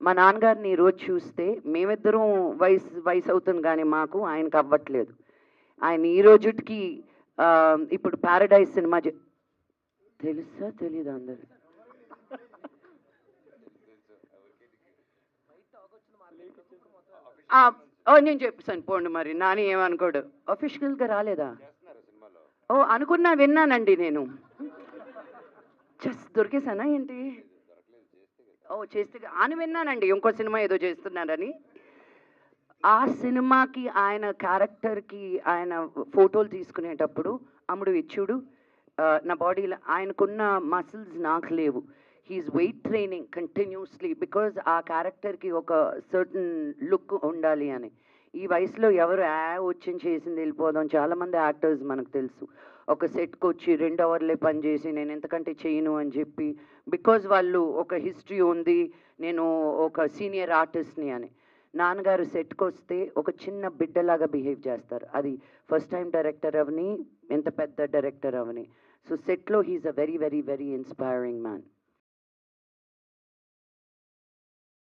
మా నాన్నగారిని ఈరోజు చూస్తే మేమిద్దరం వయసు వయసు అవుతుంది కానీ మాకు ఆయనకు అవ్వట్లేదు. ఆయన ఈ రోజుకి ఇప్పుడు పారడైజ్ సినిమా తెలుసా? తెలీదా అందరు నేను చెప్పాను పోండి మరి. నాని ఏమనుకోడు. అఫీషియల్గా రాలేదా? ఓ అనుకున్నా విన్నానండి నేను. చెస్ దొరికేసానా ఏంటి? ఓ చేస్తే అని విన్నానండి ఇంకో సినిమా ఏదో చేస్తున్నారని. ఆ సినిమాకి ఆయన క్యారెక్టర్కి ఆయన ఫోటోలు తీసుకునేటప్పుడు అమ్ముడు ఇచ్చుడు నా బాడీలో ఆయనకున్న మసిల్స్ నాకు లేవు. He's weight training continuously because ఆ క్యారెక్టర్కి ఒక సర్టన్ లుక్ ఉండాలి అని. ఈ వయసులో ఎవరు ఆ వచ్చింది చేసింది వెళ్ళిపోదాం. చాలామంది యాక్టర్స్ మనకు తెలుసు. ఒక సెట్కి వచ్చి రెండు అవర్లే పనిచేసి నేను ఎంతకంటే చేయను అని చెప్పి బికాజ్ వాళ్ళు ఒక హిస్టరీ ఉంది నేను ఒక సీనియర్ ఆర్టిస్ట్ని అని. నాన్నగారు సెట్కి వస్తే ఒక చిన్న బిడ్డలాగా బిహేవ్ చేస్తారు. అది ఫస్ట్ టైం డైరెక్టర్ అవని ఎంత పెద్ద డైరెక్టర్ అవని. సో సెట్లో he's a very very very inspiring man.